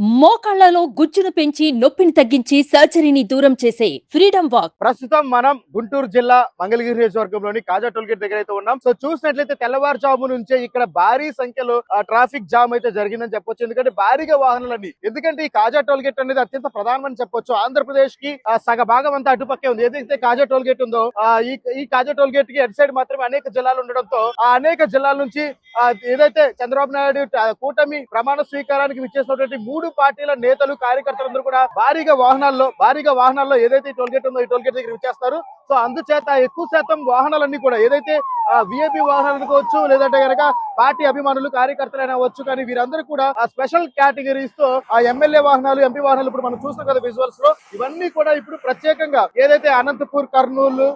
మోకాళ్ళలో గుజ్జును పెంచి నొప్పిని తగ్గించి సర్జరీని దూరం చేసే ఫ్రీడమ్ వాక్. ప్రస్తుతం మనం గుంటూరు జిల్లా మంగళగిరి నియోజకవర్గంలోని కాజా టోల్ గేట్ దగ్గర అయితే ఉన్నాం. సో చూసినట్లయితే తెల్లవారుజాము నుంచే ఇక్కడ భారీ సంఖ్యలో ట్రాఫిక్ జామ్ అయితే జరిగిందని చెప్పొచ్చు. ఎందుకంటే భారీగా వాహనాలన్నీ ఎందుకంటే ఈ కాజా టోల్గేట్ అనేది అత్యంత ప్రధానమని చెప్పొచ్చు. ఆంధ్రప్రదేశ్కి ఆ, సగ భాగం అంతా అటుపక్కే ఉంది. ఏదైతే కాజా టోల్ గేట్ ఉందో ఈ కాజా టోల్ గేట్కి అటు సైడ్ మాత్రమే అనేక జిల్లాలు ఉండడంతో ఆ అనేక జిల్లాల నుంచి ఏదైతే చంద్రబాబు నాయుడు కూటమి ప్రమాణ స్వీకారానికి విచ్చేసినటువంటి మూడు పార్టీల నేతలు కార్యకర్తలందరూ కూడా భారీగా వాహనాల్లో భారీగా వాహనాల్లో ఏదైతే టోల్ గేట్ ఉందో ఈ టోల్గేట్ దగ్గర ఇచ్చేస్తారు సో అందుచేత ఎక్కువ శాతం వాహనాలన్నీ కూడా ఏదైతే విఐపి వాహనాలు అనుకోవచ్చు లేదంటే కనుక పార్టీ అభిమానులు కార్యకర్తలు అవ్వచ్చు కానీ వీరందరూ కూడా ఆ స్పెషల్ కేటగిరీస్తో ఆ ఎమ్మెల్యే వాహనాలు ఎంపీ వాహనాలు ఇప్పుడు మనం చూస్తాం కదా విజువల్స్లో. ఇవన్నీ కూడా ఇప్పుడు ప్రత్యేకంగా ఏదైతే అనంతపూర్ కర్నూలు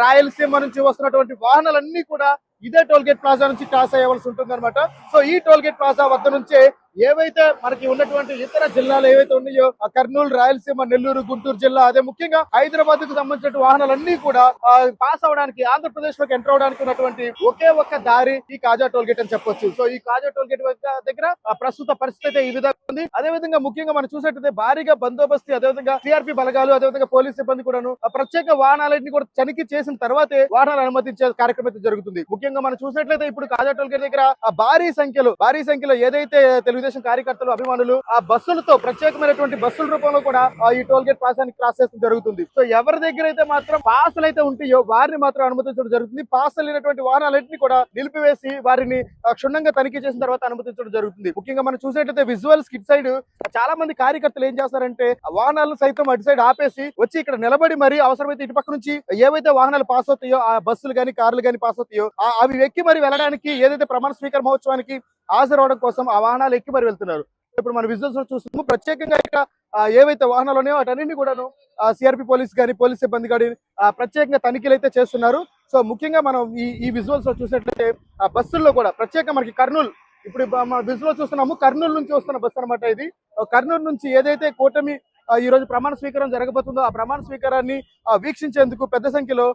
రాయలసీమ నుంచి వస్తున్నటువంటి వాహనాలన్నీ కూడా ఇదే టోల్ గేట్ ప్లాజా నుంచి క్రాస్ అయ్యవలసి ఉంటుంది అనమాట సో ఈ టోల్ గేట్ ప్లాజా వద్ద నుంచే ఏవైతే మనకి ఉన్నటువంటి ఇతర జిల్లాలు ఏవైతే ఉన్నాయో కర్నూలు రాయలసీమ నెల్లూరు గుంటూరు జిల్లా అదే ముఖ్యంగా హైదరాబాద్కు సంబంధించిన వాహనాలన్నీ కూడా పాస్ అవడానికి ఆంధ్రప్రదేశ్లోకి ఎంటర్ అవడానికి ఉన్నటువంటి ఒకే ఒక్క దారి ఈ కాజా టోల్ గేట్ అని చెప్పొచ్చు. సో ఈ కాజా టోల్ గేట్ దగ్గర ప్రస్తుత పరిస్థితి అయితే ఈ విధంగా ఉంది. అదే విధంగా ముఖ్యంగా మనం చూసినట్టయితే భారీగా బందోబస్తు అదేవిధంగా సిఆర్పి బలగాలు అదేవిధంగా పోలీస్ సిబ్బంది కూడాను ఆ ప్రత్యేక వాహనాలన్నీ కూడా తనిఖీ చేసిన తర్వాతే వాహనాలు అనుమతించే కార్యక్రమం అయితే జరుగుతుంది. ముఖ్యంగా మనం చూసినట్లయితే ఇప్పుడు కాజా టోల్ గేట్ దగ్గర భారీ సంఖ్యలో భారీ సంఖ్యలో ఏదైతే తెలుగుదేశం కార్యకర్తలు అభిమానులు ఆ బస్సులతో ప్రత్యేకమైనటువంటి బస్సుల రూపంలో కూడా ఈ టోల్ గేట్ పాసాన్ని క్రాస్ చేస్తూ జరుగుతుంది. సో ఎవరి దగ్గర అయితే మాత్రం పాసులు అయితే ఉంటాయో వారిని మాత్రం అనుమతించడం జరుగుతుంది. పాసులు లేనటువంటి వాహనాలన్నింటినీ కూడా నిలిపివేసి వారిని క్షుణ్ణంగా తనిఖీ చేసిన తర్వాత అనుమతించడం జరుగుతుంది. ముఖ్యంగా మనం చూసినట్లయితే విజువల్స్ కిట్ సైడ్ చాలా మంది కార్యకర్తలు ఏం చేస్తారంటే వాహనాలను సైతం అటు సైడ్ ఆపేసి వచ్చి ఇక్కడ నిలబడి మరి అవసరమైతే ఇటు పక్క నుంచి ఏవైతే వాహనాలు పాస్ అవుతాయో ఆ బస్సులు కానీ కార్లు కానీ పాస్ అవుతాయో ఆ- అవి ఎక్కి మరి వెళ్ళడానికి ఏదైతే ప్రమాణ స్వీకార మహోత్సవానికి హాజరవడం కోసం ఆ వాహనాలు ఎక్కి మరి వెళ్తున్నారు. ఇప్పుడు మన విజువల్స్లో చూస్తున్నాము ప్రత్యేకంగా ఇక్కడ ఏవైతే వాహనాలు ఉన్నాయో వాటన్నింటినీ కూడాను సిఆర్పి పోలీస్ కానీ పోలీస్ సిబ్బంది కానీ ప్రత్యేకంగా తనిఖీలు అయితే చేస్తున్నారు. సో ముఖ్యంగా మనం ఈ ఈ విజువల్స్లో చూసినట్లయితే ఆ బస్సుల్లో కూడా ప్రత్యేకంగా మనకి కర్నూలు ఇప్పుడు మన విజువల్ చూస్తున్నాము కర్నూలు నుంచి వస్తున్న బస్సు అనమాట ఇది. కర్నూలు నుంచి ఏదైతే కూటమి ఆ, ఈ రోజు ప్రమాణ స్వీకారం జరగబోతుందో ఆ ప్రమాణ స్వీకారాన్ని వీక్షించేందుకు పెద్ద సంఖ్యలో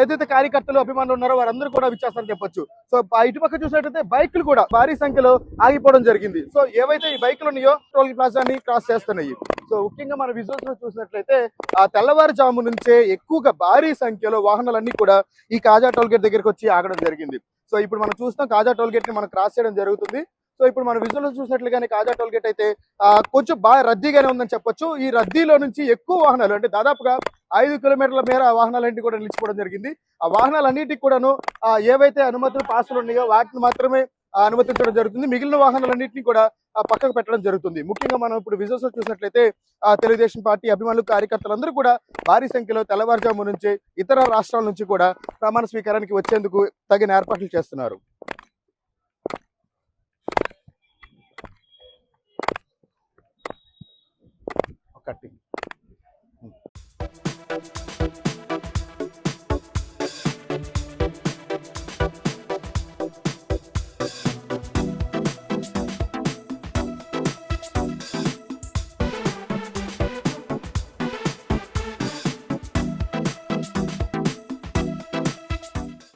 ఏదైతే కార్యకర్తలు అభిమానులు ఉన్నారో వారందరూ కూడా విచ్చేస్తారని చెప్పొచ్చు సో ఆ ఇటుపక్క చూసినట్టయితే బైకులు కూడా భారీ సంఖ్యలో ఆగిపోవడం జరిగింది. సో ఏవైతే ఈ బైకులు ఉన్నాయో టోల్ ప్లాజాని క్రాస్ చేస్తున్నాయి. సో ముఖ్యంగా మన విజువల్స్లో చూసినట్లయితే ఆ తెల్లవారుజాము నుంచే ఎక్కువగా భారీ సంఖ్యలో వాహనాలన్నీ కూడా ఈ కాజా టోల్ గేట్ దగ్గరికి వచ్చి ఆగడం జరిగింది. సో ఇప్పుడు మనం చూస్తున్నాం కాజా టోల్ గేట్ని మనం క్రాస్ చేయడం జరుగుతుంది. సో ఇప్పుడు మనం విజువల్ చూసినట్లుగానే కాజా టోల్ గేట్ అయితే కొంచెం బాగా రద్దీగానే ఉందని చెప్పొచ్చు. ఈ రద్దీలో నుంచి ఎక్కువ వాహనాలు అంటే దాదాపుగా ఐదు కిలోమీటర్ల మేర వాహనాలన్నీ కూడా నిలిచిపోవడం జరిగింది. ఆ వాహనాలన్నిటికి కూడాను ఏవైతే అనుమతులు పాసులు ఉన్నాయో వాటిని మాత్రమే అనుమతించడం జరుగుతుంది. మిగిలిన వాహనాలన్నింటినీ కూడా పక్కకు పెట్టడం జరుగుతుంది. ముఖ్యంగా మనం ఇప్పుడు విజువల్స్లో చూసినట్లయితే తెలుగుదేశం పార్టీ అభిమానులు కార్యకర్తలందరూ కూడా భారీ సంఖ్యలో తెల్లవారుజాము నుంచి ఇతర రాష్ట్రాల నుంచి కూడా ప్రమాణ స్వీకారానికి వచ్చేందుకు తగిన ఏర్పాట్లు చేస్తున్నారు. cutting.